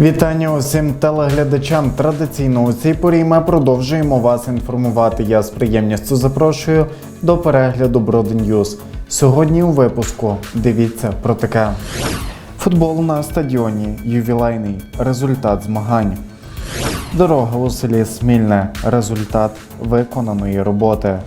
Вітання усім телеглядачам. Традиційно у цій порі ми продовжуємо вас інформувати. Я з приємністю запрошую до перегляду Броди Ньюз. Сьогодні у випуску дивіться про таке. Футбол на стадіоні ювілейний. Результат змагань. Дорога у селі Смільне. Результат виконаної роботи.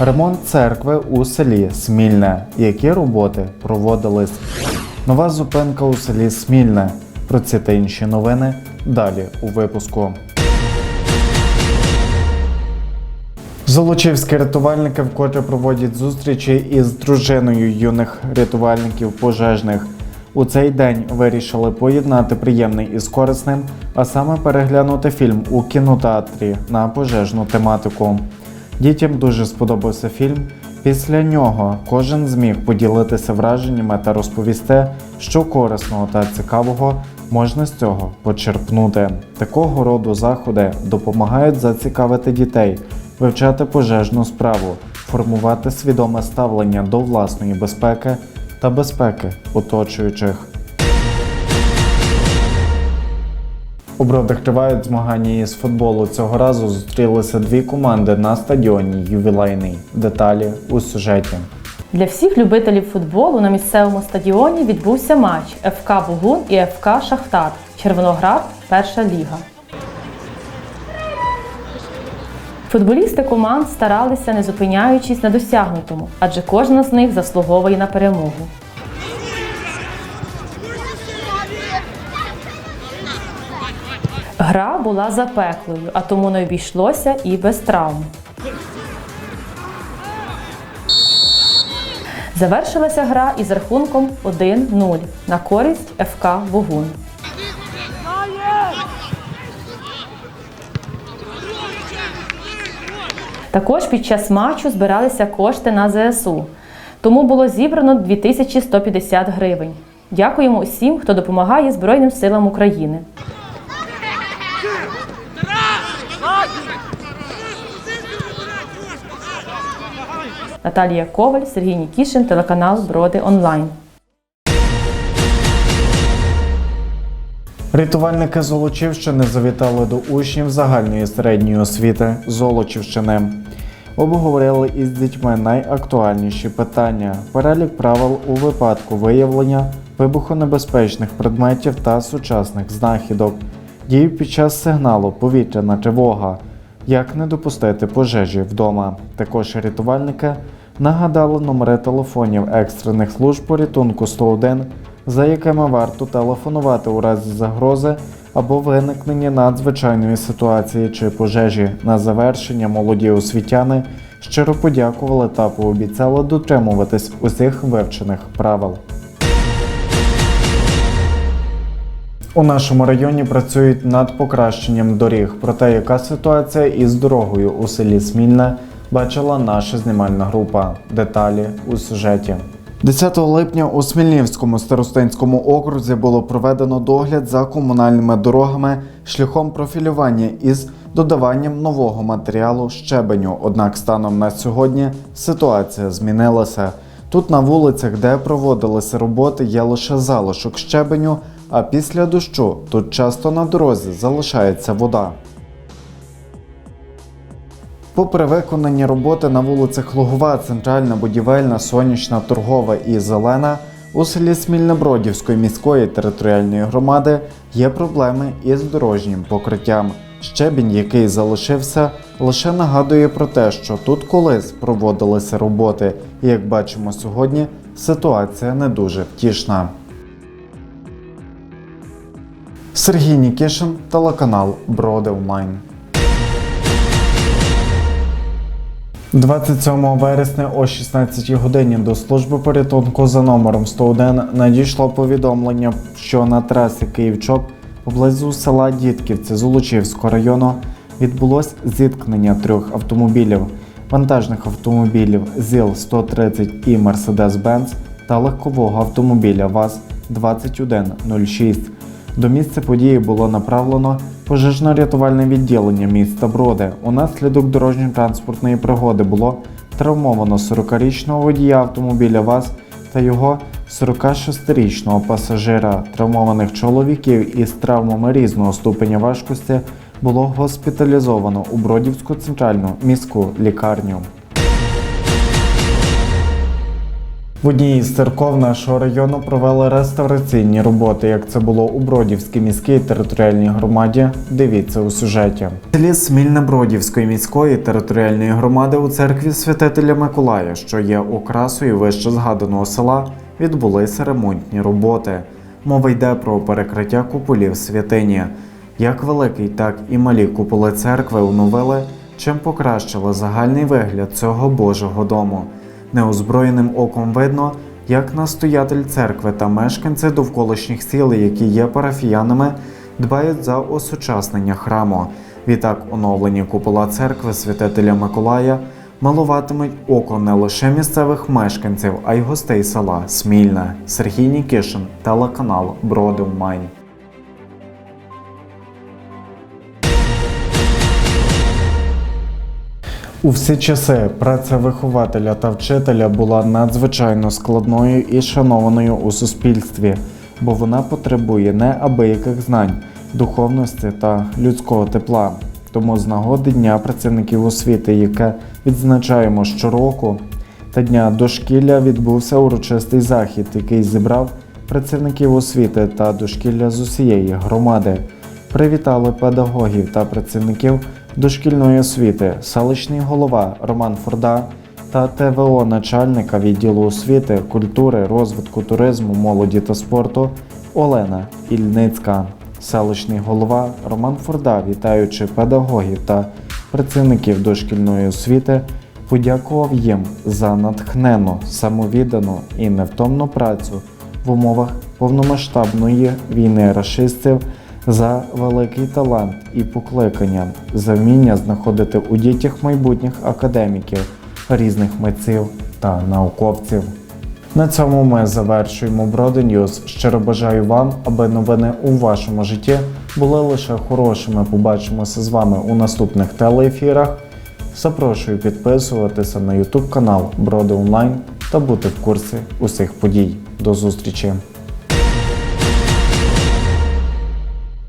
Ремонт церкви у селі Смільне. Які роботи проводились? Нова зупинка у селі Смільне. Про ці та інші новини далі у випуску. Золочівські рятувальники вкотре проводять зустрічі із дружиною юних рятувальників пожежних. У цей день вирішили поєднати приємне із корисним, а саме переглянути фільм у кінотеатрі на пожежну тематику. Дітям дуже сподобався фільм. Після нього кожен зміг поділитися враженнями та розповісти, що корисного та цікавого можна з цього почерпнути. Такого роду заходи допомагають зацікавити дітей, вивчати пожежну справу, формувати свідоме ставлення до власної безпеки та безпеки оточуючих. У Бродах тривають змагання із футболу. Цього разу зустрілися дві команди на стадіоні ювілейний. Деталі у сюжеті. Для всіх любителів футболу на місцевому стадіоні відбувся матч ФК Бугун і ФК Шахтар. Червоноград перша ліга. Футболісти команд старалися, не зупиняючись на досягнутому, адже кожна з них заслуговує на перемогу. Гра була запеклою, а тому не обійшлося і без травм. Завершилася гра із рахунком 1-0 на користь ФК Бугун. Також під час матчу збиралися кошти на ЗСУ. Тому було зібрано 2150 гривень. Дякуємо усім, хто допомагає Збройним силам України. Наталія Коваль, Сергій Нікішин, телеканал Броди Онлайн. Рятувальники Золочівщини завітали до учнів загальної середньої освіти Золочівщини. Обговорили із дітьми найактуальніші питання, перелік правил у випадку виявлення вибухонебезпечних предметів та сучасних знахідок, дії під час сигналу повітряна тривога, як не допустити пожежі вдома. Також рятувальники нагадали номери телефонів екстрених служб порятунку 101, за якими варто телефонувати у разі загрози або виникнення надзвичайної ситуації чи пожежі. На завершення молоді освітяни щиро подякували та пообіцяли дотримуватись усіх вивчених правил. У нашому районі працюють над покращенням доріг. Про те, яка ситуація із дорогою у селі Смільне, бачила наша знімальна група. Деталі у сюжеті. 10 липня у Смільнівському старостинському окрузі було проведено догляд за комунальними дорогами шляхом профілювання із додаванням нового матеріалу щебеню. Однак станом на сьогодні ситуація змінилася. Тут на вулицях, де проводилися роботи, є лише залишок щебеню, а після дощу тут часто на дорозі залишається вода. Попри виконані роботи на вулицях Лугова, Центральна, Будівельна, Сонячна, Торгова і Зелена, у селі Смільнебродівської міської територіальної громади є проблеми із дорожнім покриттям. Щебінь, який залишився, лише нагадує про те, що тут колись проводилися роботи, і як бачимо сьогодні, ситуація не дуже втішна. Сергій Нікішин, телеканал Броди Онлайн. 27 вересня о 16 годині до служби порятунку за номером 101 надійшло повідомлення, що на трасі Київ-Чоп поблизу села Дітківці Золочівського району відбулось зіткнення трьох автомобілів. вантажних автомобілів ЗІЛ-130 і Mercedes-Benz та легкового автомобіля ВАЗ-2106. До місця події було направлено пожежно-рятувальне відділення міста Броди. Унаслідок дорожньо-транспортної пригоди було травмовано 40-річного водія автомобіля ВАЗ та його 46-річного пасажира. Травмованих чоловіків із травмами різного ступеня важкості було госпіталізовано у Бродівську центральну міську лікарню. В одній із церков нашого району провели реставраційні роботи, як це було у Бродівській міській територіальній громаді. Дивіться у сюжеті. В селі Смільне міської територіальної громади у церкві святителя Миколая, що є окрасою вище згаданого села, відбулися ремонтні роботи. Мова йде про перекриття куполів святині. Як великий, так і малі куполи церкви оновили, чим покращили загальний вигляд цього Божого дому. Неозброєним оком видно, як настоятель церкви та мешканці довколишніх сіл, які є парафіянами, дбають за осучаснення храму. Відтак оновлені купола церкви святителя Миколая малуватимуть око не лише місцевих мешканців, а й гостей села Смільне, Сергій Нікішин, телеканал Броди Майн. У всі часи праця вихователя та вчителя була надзвичайно складною і шанованою у суспільстві, бо вона потребує неабияких знань, духовності та людського тепла. Тому з нагоди Дня працівників освіти, яке відзначаємо щороку, та дня дошкілля відбувся урочистий захід, який зібрав працівників освіти та дошкілля з усієї громади. Привітали педагогів та працівників дошкільної освіти, селищний голова Роман Форда та ТВО начальника відділу освіти, культури, розвитку туризму, молоді та спорту Олена Ільницька. Селищний голова Роман Форда, вітаючи педагогів та працівників дошкільної освіти, подякував їм за натхнену, самовіддану і невтомну працю в умовах повномасштабної війни рашистів за великий талант і покликання, за вміння знаходити у дітях майбутніх академіків, різних митців та науковців. На цьому ми завершуємо Броди. Щиро бажаю вам, аби новини у вашому житті були лише хорошими. Побачимося з вами у наступних телеефірах. Запрошую підписуватися на YouTube канал Броди Онлайн та бути в курсі усіх подій. До зустрічі!